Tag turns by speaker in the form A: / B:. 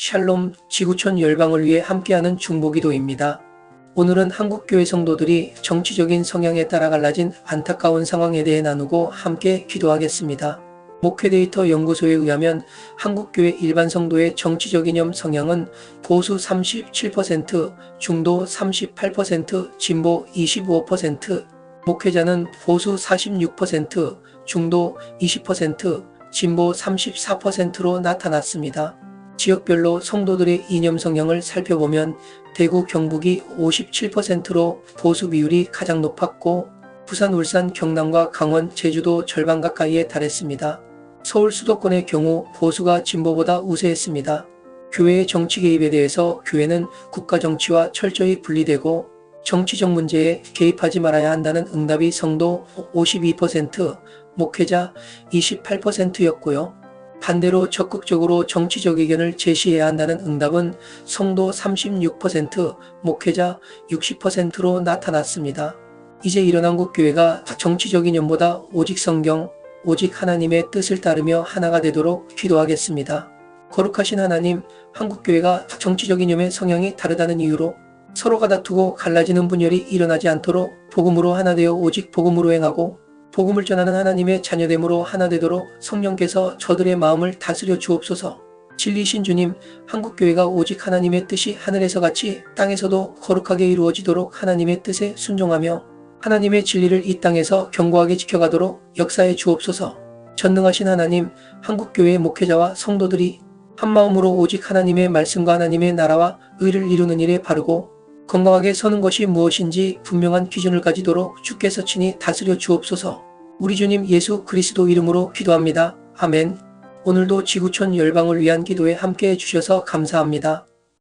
A: 샬롬 지구촌 열방을 위해 함께하는 중보기도입니다. 오늘은 한국교회 성도들이 정치적인 성향에 따라 갈라진 안타까운 상황에 대해 나누고 함께 기도하겠습니다. 목회데이터 연구소에 의하면 한국교회 일반 성도의 정치적 이념 성향은 보수 37%, 중도 38%, 진보 25%, 목회자는 보수 46%, 중도 20%, 진보 34%로 나타났습니다. 지역별로 성도들의 이념 성향을 살펴보면 대구 경북이 57%로 보수 비율이 가장 높았고 부산, 울산, 경남과 강원, 제주도 절반 가까이에 달했습니다. 서울 수도권의 경우 보수가 진보보다 우세했습니다. 교회의 정치 개입에 대해서 교회는 국가 정치와 철저히 분리되고 정치적 문제에 개입하지 말아야 한다는 응답이 성도 52%, 목회자 28%였고요. 반대로 적극적으로 정치적 의견을 제시해야 한다는 응답은 성도 36%, 목회자 60%로 나타났습니다. 이제 일어난 한국교회가 정치적 이념보다 오직 성경, 오직 하나님의 뜻을 따르며 하나가 되도록 기도하겠습니다. 거룩하신 하나님, 한국교회가 정치적 이념의 성향이 다르다는 이유로 서로가 다투고 갈라지는 분열이 일어나지 않도록 복음으로 하나 되어 오직 복음으로 행하고 복음을 전하는 하나님의 자녀됨으로 하나 되도록 성령께서 저들의 마음을 다스려 주옵소서. 진리신 주님, 한국교회가 오직 하나님의 뜻이 하늘에서 같이 땅에서도 거룩하게 이루어지도록 하나님의 뜻에 순종하며 하나님의 진리를 이 땅에서 견고하게 지켜가도록 역사해 주옵소서. 전능하신 하나님, 한국교회의 목회자와 성도들이 한마음으로 오직 하나님의 말씀과 하나님의 나라와 의를 이루는 일에 바르고 건강하게 서는 것이 무엇인지 분명한 기준을 가지도록 주께서 친히 다스려 주옵소서. 우리 주님 예수 그리스도 이름으로 기도합니다. 아멘. 오늘도 지구촌 열방을 위한 기도에 함께 해 주셔서 감사합니다.